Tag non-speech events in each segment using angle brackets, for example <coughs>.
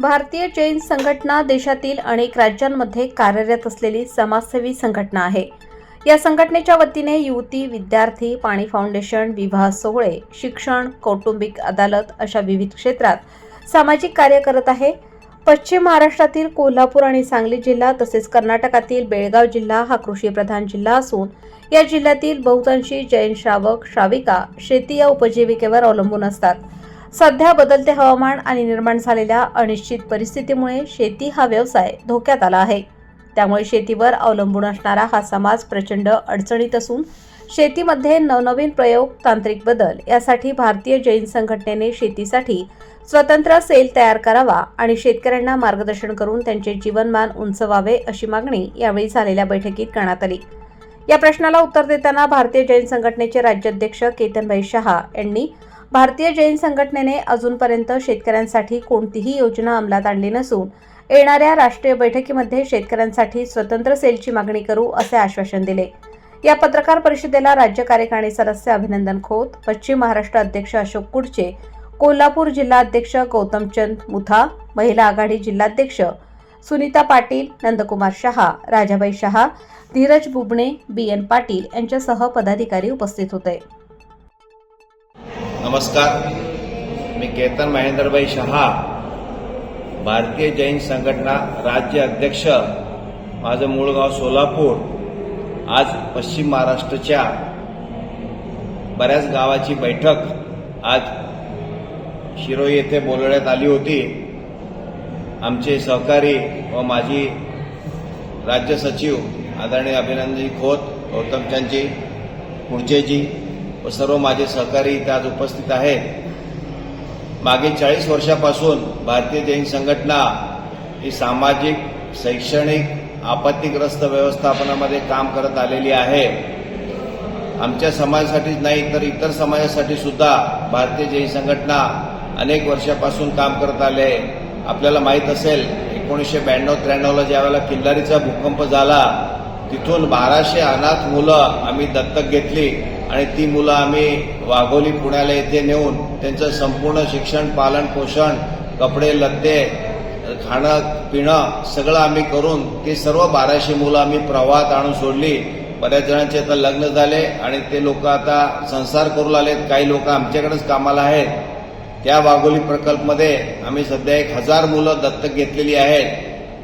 भारतीय जैन संघटना देशातील अनेक राज्यांमध्ये कार्यरत असलेली समाजसेवी संघटना आहे. या संघटनेच्या वतीने युवती विद्यार्थी पाणी फाउंडेशन विवाह सोहळे शिक्षण कौटुंबिक अदालत अशा विविध क्षेत्रात सामाजिक कार्य करत आहे. पश्चिम महाराष्ट्रातील कोल्हापूर आणि सांगली जिल्हा तसेच कर्नाटकातील बेळगाव जिल्हा हा कृषीप्रधान जिल्हा असून या जिल्ह्यातील बहुतांशी जैन श्रावक श्राविका शेती या उपजीविकेवर अवलंबून असतात. सध्या बदलते हवामान आणि निर्माण झालेल्या अनिश्चित परिस्थितीमुळे शेती हा व्यवसाय धोक्यात आला आहे. त्यामुळे शेतीवर अवलंबून असणारा हा समाज प्रचंड अडचणीत असून शेतीमध्ये नवनवीन प्रयोग तांत्रिक बदल यासाठी भारतीय जैन संघटनेने शेतीसाठी स्वतंत्र सेल तयार करावा आणि शेतकऱ्यांना मार्गदर्शन करून त्यांचे जीवनमान उंचवावे अशी मागणी यावेळी झालेल्या बैठकीत करण्यात आली. या प्रश्नाला उत्तर देताना भारतीय जैन संघटनेचे राज्याध्यक्ष केतनभाई शहा यांनी भारतीय जैन संघटनेने अजूनपर्यंत शेतकऱ्यांसाठी कोणतीही योजना अंमलात आणली नसून येणाऱ्या राष्ट्रीय बैठकीमध्ये शेतकऱ्यांसाठी स्वतंत्र सेलची मागणी करू असे आश्वासन दिले. या पत्रकार परिषदेला राज्य कार्यकारिणी सदस्य अभिनंदन खोत पश्चिम महाराष्ट्र अध्यक्ष अशोक कुडचे कोल्हापूर जिल्हा अध्यक्ष गौतमचंद मुथा महिला आघाडी जिल्हाध्यक्ष सुनीता पाटील नंदकुमार शहा राजाबाई शहा धीरज बुबणे बी एन पाटील यांच्यासह पदाधिकारी उपस्थित होते. नमस्कार. मी केतन महेंद्रभाई शहा भारतीय जैन संघटना राज्य अध्यक्ष माझं मूळ गाव सोलापूर. आज पश्चिम महाराष्ट्राच्या बऱ्याच गावाची बैठक आज शिरोई येथे बोलवण्यात आली होती. आमचे सहकारी व माजी राज्य सचिव आदरणीय अभिनंदनजी खोत गौतमचंदजी पुढचेजी व सर्व माझे सहकारी इथे आज उपस्थित आहेत. मागे चाळीस वर्षापासून भारतीय जैन संघटना ही सामाजिक शैक्षणिक आपत्तीग्रस्त व्यवस्थापनामध्ये काम करत आलेली आहे. आमच्या समाजासाठीच नाही तर इतर समाजासाठी सुद्धा भारतीय जैन संघटना अनेक वर्षापासून काम करत आले. आहे आपल्याला माहीत असेल एकोणीसशे ब्याण्णव त्र्याण्णवला ज्यावेळेला किल्लारीचा भूकंप झाला तिथून बाराशे अनाथ मुलं आम्ही दत्तक घेतली. आणि ती मुलं आम्ही वाघोली पुण्याला येथे नेऊन त्यांचं संपूर्ण शिक्षण पालन पोषण कपडे लत्ते खाणं पिणं सगळं आम्ही करून ती सर्व बाराशे मुलं आम्ही प्रवाहात आणून सोडली. बऱ्याच जणांचे आता लग्न झाले आणि ते लोक आता संसार करू लागलेत. काही लोक आमच्याकडेच कामाला आहेत. त्या वाघोली प्रकल्पमध्ये आम्ही सध्या एक हजार मुलं दत्तक घेतलेली आहेत.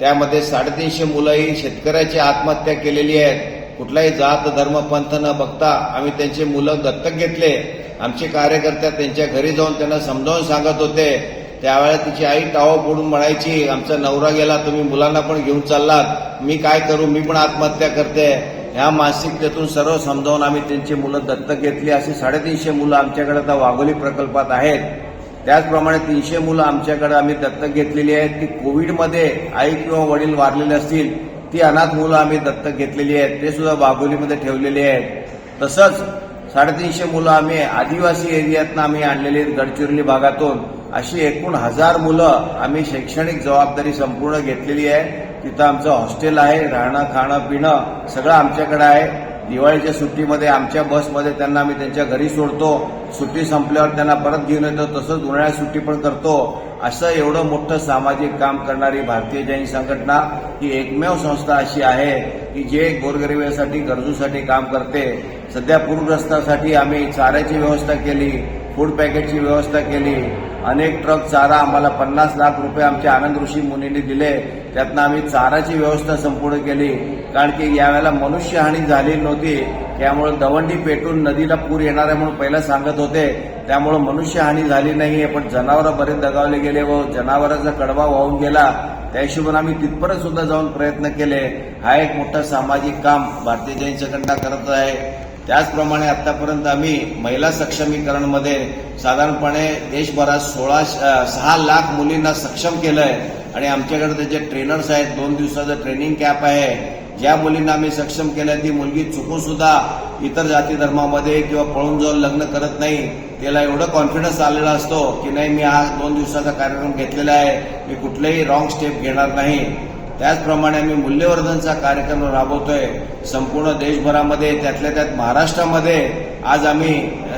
त्यामध्ये साडेतीनशे मुलं ही शेतकऱ्याची आत्महत्या केलेली आहेत. कुठलाही जात धर्म पंथ न बघता आम्ही त्यांचे मुलं दत्तक घेतले. आमचे कार्यकर्ते त्यांच्या घरी जाऊन त्यांना समजावून सांगत होते. त्यावेळेला तिची आई टावा फोडून म्हणायची आमचा नवरा गेला तुम्ही मुलांना पण घेऊन चाललात. मी काय करू? मी पण आत्महत्या करते. ह्या मानसिकतेतून सर्व समजावून आम्ही त्यांची मुलं दत्तक घेतली. अशी साडेतीनशे मुलं आमच्याकडे आता वाघोली प्रकल्पात आहेत. त्याचप्रमाणे तीनशे मुलं आमच्याकडे आम्ही दत्तक घेतलेली आहेत ती कोविडमध्ये आई किंवा वडील वारलेले असतील. ती अनाथ मुलं आम्ही दत्तक घेतलेली आहेत ते सुद्धा बागोलीमध्ये ठेवलेली आहेत. तसंच साडेतीनशे मुलं आम्ही आदिवासी एरियातनं आम्ही आणलेली आहेत गडचिरोली भागातून. अशी एकूण हजार मुलं आम्ही शैक्षणिक जबाबदारी संपूर्ण घेतलेली आहे. तिथं आमचं हॉस्टेल आहे राहणं खाणं पिणं सगळं आमच्याकडे आहे. दिवाळीच्या सुट्टीमध्ये आमच्या बसमध्ये त्यांना आम्ही त्यांच्या घरी सोडतो. सुट्टी संपल्यावर त्यांना परत घेऊन येतो. तसंच उन्हाळ्यात सुट्टी पण करतो. असं एवढं मोठं सामाजिक काम करणारी भारतीय जैन संघटना ही एकमेव संस्था अशी आहे की जे गोरगरिबासाठी गरजूसाठी काम करते. सध्या पूरग्रस्तासाठी आम्ही चाऱ्याची व्यवस्था केली फूड पॅकेटची व्यवस्था केली. अनेक ट्रक चारा आम्हाला पन्नास लाख रुपये आमच्या आनंद ऋषी मुनींनी दिले. त्यातनं आम्ही चाराची व्यवस्था संपूर्ण केली. कारण की यावेळेला मनुष्यहानी झाली नव्हती. त्यामुळे दवंडी पेटून नदीला पूर येणार आहे म्हणून पहिला सांगत होते. त्यामुळे मनुष्यहानी झाली नाहीये पण जनावरं बरेच दगावले गेले व जनावरांचा कडवा वाहून गेला त्या हिशोबाने आम्ही तिथपर्यंत सुद्धा जाऊन प्रयत्न केले. हा एक मोठा सामाजिक काम भारतीय जैन संघटना करत आहे. त्याचप्रमाणे आतापर्यंत आम्ही महिला सक्षमीकरणमध्ये साधारणपणे देशभरात सोळा सहा लाख मुलींना सक्षम केलंय आणि आमच्याकडे त्याचे ट्रेनर्स आहेत दोन दिवसाचं ट्रेनिंग कॅप आहे ज्या मुलींना आम्ही सक्षम केलं ती मुलगी चुकून सुद्धा इतर जाती धर्मामध्ये किंवा पळून जाऊन लग्न करत नाही. त्याला एवढं कॉन्फिडन्स आलेला असतो की नाही मी हा दोन दिवसाचा कार्यक्रम घेतलेला आहे मी कुठलेही रॉंग स्टेप घेणार नाही. त्याचप्रमाणे आम्ही मूल्यवर्धनचा कार्यक्रम राबवतोय. संपूर्ण देशभरामध्ये त्यातल्या त्यात महाराष्ट्रामध्ये आज आम्ही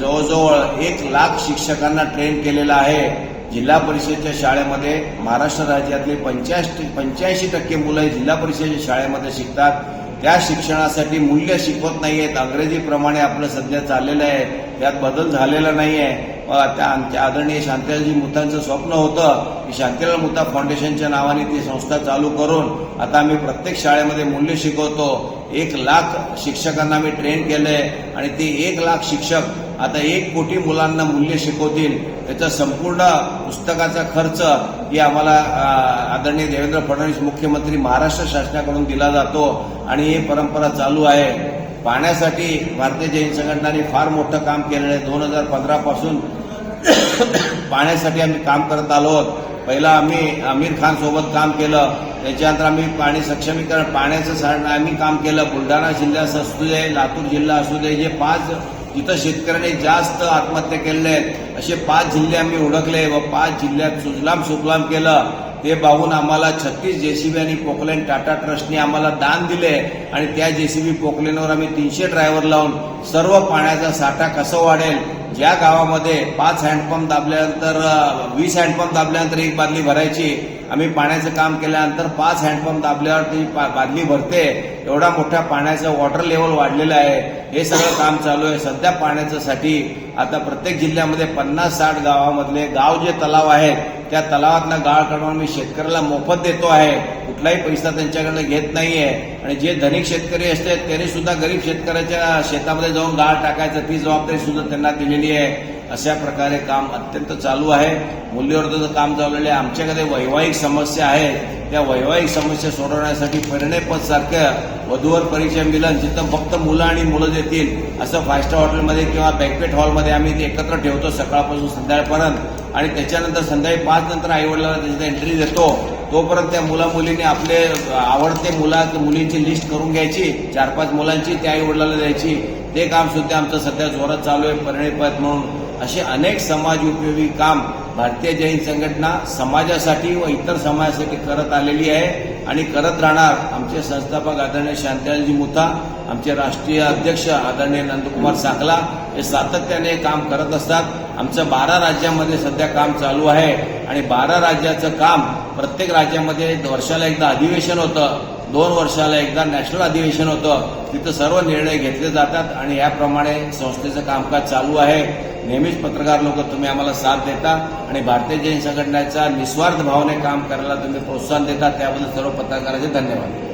जवळजवळ एक लाख शिक्षकांना ट्रेन केलेला आहे. जिल्हा परिषदेच्या शाळेमध्ये महाराष्ट्र राज्यातले पंच्याऐंशी पंच्याऐंशी टक्के मुलं जिल्हा परिषदेच्या शाळेमध्ये शिकतात. त्या शिक्षणासाठी मूल्य शिकवत नाहीयेत. अंग्रेजीप्रमाणे आपलं सध्या चाललेलं आहे. त्यात बदल झालेला नाही आहे त्या आमच्या आदरणीय शांतीलालजी मुतांचं स्वप्न होतं की शांतीलाल मुता फाउंडेशनच्या नावाने ती संस्था चालू करून आता आम्ही प्रत्येक शाळेमध्ये मूल्य शिकवतो. एक लाख शिक्षकांना आम्ही ट्रेन केलंय आणि ते एक लाख शिक्षक आता एक कोटी मुलांना मूल्य शिकवतील. त्याचा संपूर्ण पुस्तकाचा खर्च ही आम्हाला आदरणीय देवेंद्र फडणवीस मुख्यमंत्री महाराष्ट्र शासनाकडून दिला जातो आणि ही परंपरा चालू आहे. पाण्यासाठी भारतीय जैन संघटनाने फार मोठं काम केलेलं आहे. दोन हजार पंधरापासून <coughs> पाण्यासाठी आम्ही काम करत आलो आहोत. पहिला आम्ही आमिर खान सोबत काम केलं. त्याच्यानंतर आम्ही पाणी सक्षमीकरण पाण्याचं सारण आम्ही काम केलं. बुलढाणा जिल्ह्यास असू दे लातूर जिल्हा असू दे जे पाच जिथं शेतकऱ्यांनी जास्त आत्महत्या केलेल्या आहेत. असे पाच जिल्हे आम्ही ओळखले व पाच जिल्ह्यात सुजलाम सुफलाम केलं. ते पाहून आम्हाला छत्तीस जेसीबी आणि पोकलेन टाटा ट्रस्टने आम्हाला दान दिले आणि त्या जेसीबी पोकलेनवर आम्ही तीनशे ड्रायव्हर लावून सर्व पाण्याचा साठा कसं वाढेल ज्या गावामध्ये पाच हँडपंप दाबल्यानंतर वीस हँडपंप दाबल्यानंतर एक बादली भरायची आम्ही पाण्याचं काम केल्यानंतर पाच हँडपंप दाबल्यावर ती पा- बादली भरते एवढा मोठ्या पाण्याचं वॉटर लेवल वाढलेलं आहे. हे सगळं काम चालू आहे. सध्या पाण्याचं साठी आता प्रत्येक जिल्ह्यामध्ये पन्नास साठ गावामधले गाव जे तलाव आहेत त्या तलावातनं गाळ काढून मी शेतकऱ्याला मोफत देतो आहे. कुठलाही पैसा त्यांच्याकडनं घेत नाहीये. आणि जे धनिक शेतकरी असते त्यांनी सुद्धा गरीब शेतकऱ्याच्या शेतामध्ये जाऊन गाळ टाकायचं. ती जबाबदारी सुद्धा त्यांना दिलेली आहे. अशा प्रकारे काम अत्यंत चालू आहे. मूल्यवर्धनाचं काम चाललेलं आहे. आमच्याकडे वैवाहिक समस्या आहेत. त्या वैवाहिक समस्या सोडवण्यासाठी परिणयपद सारखं वधूवर परिचय मिलन जिथं फक्त मुलं आणि मुलं देतील असं फाय स्टार हॉटेलमध्ये किंवा बँकवेट हॉलमध्ये आम्ही ते एकत्र ठेवतो सकाळपासून संध्याकाळपर्यंत. आणि त्याच्यानंतर संध्याकाळी पाच नंतर आईवडिलांना त्याची एंट्री देतो. तोपर्यंत त्या मुला मुलींनी आपले आवडते मुला मुलींची लिस्ट करून घ्यायची. चार पाच मुलांची त्या आईवडिलांना द्यायची. ते काम सुद्धा आमचं सध्या जोरात चालू आहे. परिणयपद म्हणून. असे अनेक समाज उपयोगी काम भारतीय जैन संघटना समाजासाठी व इतर समाजासाठी करत आलेली आहे. आणि करत राहणार आमचे संस्थापक आदरणीय शांतीलालजी मुथा आमचे राष्ट्रीय अध्यक्ष आदरणीय नंदकुमार साकला हे सातत्याने काम करत असतात. आमचं बारा राज्यामध्ये सध्या काम चालू आहे. आणि बारा राज्याचं काम प्रत्येक राज्यामध्ये वर्षाला एकदा अधिवेशन होतं. दोन वर्षाला एकदा नॅशनल अधिवेशन होतं. तिथं सर्व निर्णय घेतले जातात आणि याप्रमाणे संस्थेचं कामकाज चालू आहे. नेहमीच पत्रकार लोक तुम्ही आम्हाला साथ देता आणि भारतीय जैन संघटनेचा निस्वार्थ भावने काम करायला तुम्ही प्रोत्साहन देता. त्याबद्दल सर्व पत्रकारांचे धन्यवाद.